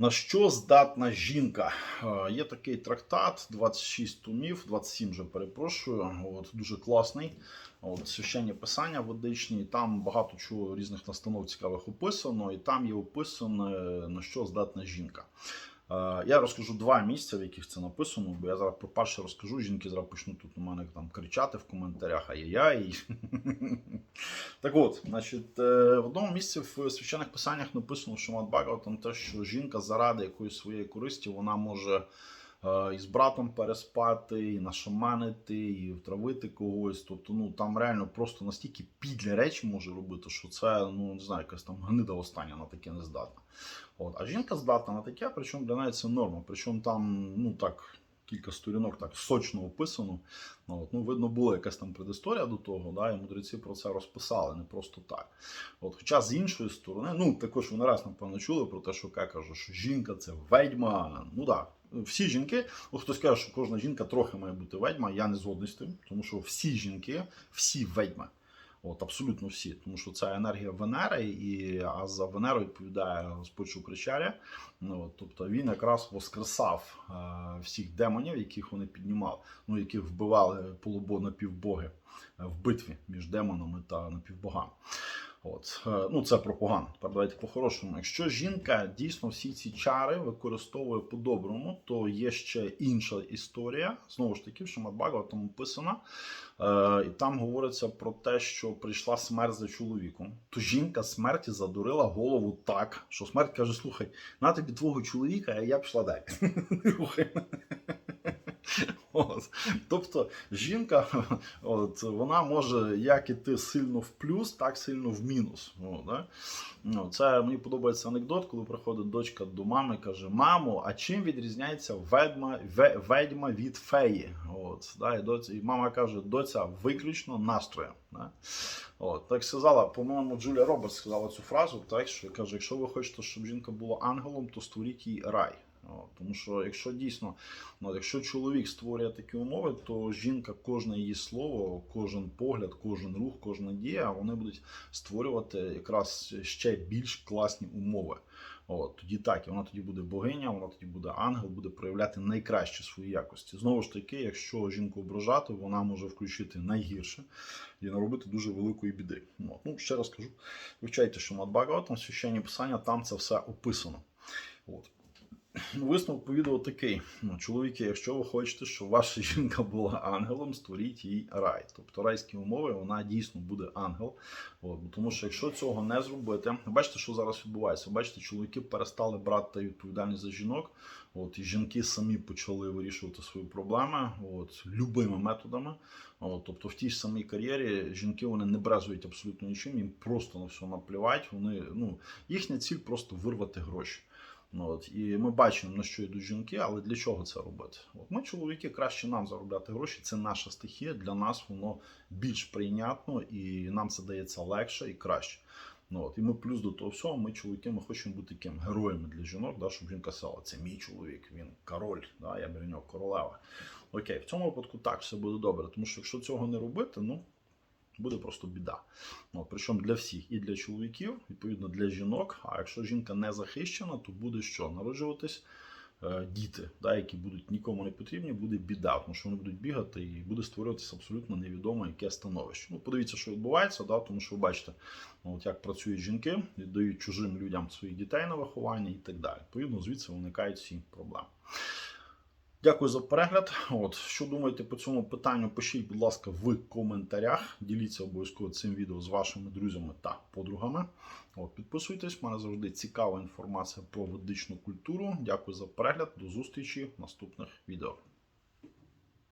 На що здатна жінка? Е, Є такий трактат, 26 томів, 27 вже перепрошую. От, дуже класний. От, священні писання ведичні, там багато чого різних настанов цікавих описано, і там є описано, на що здатна жінка. Е, Я розкажу два місця, в яких це написано, бо я зараз про перше розкажу. Жінки зараз почнуть тут на мене там кричати в коментарях, ай-яй-яй. Так от, значить, е, в одному місці в священних писаннях написано, що Мат Бхагаватам те, що жінка заради якоїсь своєї користі, вона може е, і з братом переспати, і нашаманити, і втравити когось. Тобто, ну там реально просто настільки підлі речі може робити, що це, ну не знаю, якась там гнида остання на таке не здатна. От. А жінка здатна на таке, причому для неї це норма. Причому там, ну так. Кілька сторінок так сочно описано. Ну, От, ну, видно, була якась там предісторія до того, да, і мудреці про це розписали, не просто так. От, хоча з іншої сторони, ну також ви не раз, напевно, чули про те, що я кажу, що жінка це ведьма. Ну так, всі жінки, ну хтось каже, що кожна жінка трохи має бути ведьма, я не згодний з тим, тому що всі жінки, всі ведьми. От, абсолютно всі, тому що це енергія Венери, і а за Венеру відповідає Господь Шукричаря. Ну, от, тобто він якраз воскресав е, всіх демонів, яких вони піднімали, ну яких вбивали полубо напівбоги е, в битві між демонами та напівбогами. От, е, ну це про погано. Тепер давайте по-хорошому. Якщо жінка дійсно всі ці чари використовує по-доброму, то є ще інша історія. Знову ж таки, що Мадбага там описана. Е, і там говориться про те, що прийшла смерть за чоловіком. То жінка смерті задурила голову так, що смерть каже: слухай, на тобі твого чоловіка, а я пішла далі. От. Тобто жінка, от, вона може як іти сильно в плюс, так сильно в мінус. О, да? ну, це мені подобається анекдот, коли приходить дочка до мами і каже: Мамо, а чим відрізняється ведьма, ведьма від феї? От, да? і, доця, і мама каже: доця виключно настроєм. Да? От, так сказала, по-моєму, Джулія Робертс сказала цю фразу, так, що каже: якщо ви хочете, щоб жінка була ангелом, то створіть їй рай. Тому що якщо дійсно, ну, якщо чоловік створює такі умови, то жінка, кожне її слово, кожен погляд, кожен рух, кожна дія, вони будуть створювати якраз ще більш класні умови. От, тоді так, і вона тоді буде богиня, вона тоді буде ангел, буде проявляти найкращі свої якості. Знову ж таки, якщо жінку ображати, вона може включити найгірше і наробити дуже великої біди. От. Ну, ще раз кажу, вивчайте, що Мадбага, там священні писання, там це все описано. От. Ну, Висновок відео такий: ну, чоловіки, якщо ви хочете, щоб ваша жінка була ангелом, створіть їй рай. Тобто райські умови, вона дійсно буде ангел. От, тому що якщо цього не зробити, бачите, що зараз відбувається? Бачите, чоловіки перестали брати відповідальність за жінок. От, і жінки самі почали вирішувати свої проблеми от, любими методами. От, тобто в тій самій кар'єрі жінки вони не брезують абсолютно нічим, їм просто на все наплівати. Вони, ну, їхня ціль просто вирвати гроші. Ну, от, і ми бачимо, на що йдуть жінки, але для чого це робити? От ми, чоловіки, краще нам заробляти гроші. Це наша стихія. Для нас воно більш прийнятно і нам це дається легше і краще. Ну, от, і ми плюс до того всього, ми чоловіки, ми хочемо бути таким героями для жінок, да, щоб жінка сказала, це мій чоловік, він король, да, я біля нього королева. Окей, в цьому випадку так, все буде добре. Тому що якщо цього не робити, ну буде просто біда. От, причому для всіх, і для чоловіків, відповідно для жінок. А якщо жінка не захищена, то буде що? Народжуватись е, діти, да, які будуть нікому не потрібні, буде біда, тому що вони будуть бігати і буде створюватися абсолютно невідоме яке становище. Ну, подивіться, що відбувається, да, тому що ви бачите, от як працюють жінки, віддають чужим людям своїх дітей на виховання і так далі. Відповідно, звідси виникають всі проблеми. Дякую за перегляд. От що думаєте по цьому питанню? Пишіть, будь ласка, в коментарях. Діліться обов'язково цим відео з вашими друзями та подругами. От, підписуйтесь, в мене завжди цікава інформація про ведичну культуру. Дякую за перегляд. До зустрічі в наступних відео.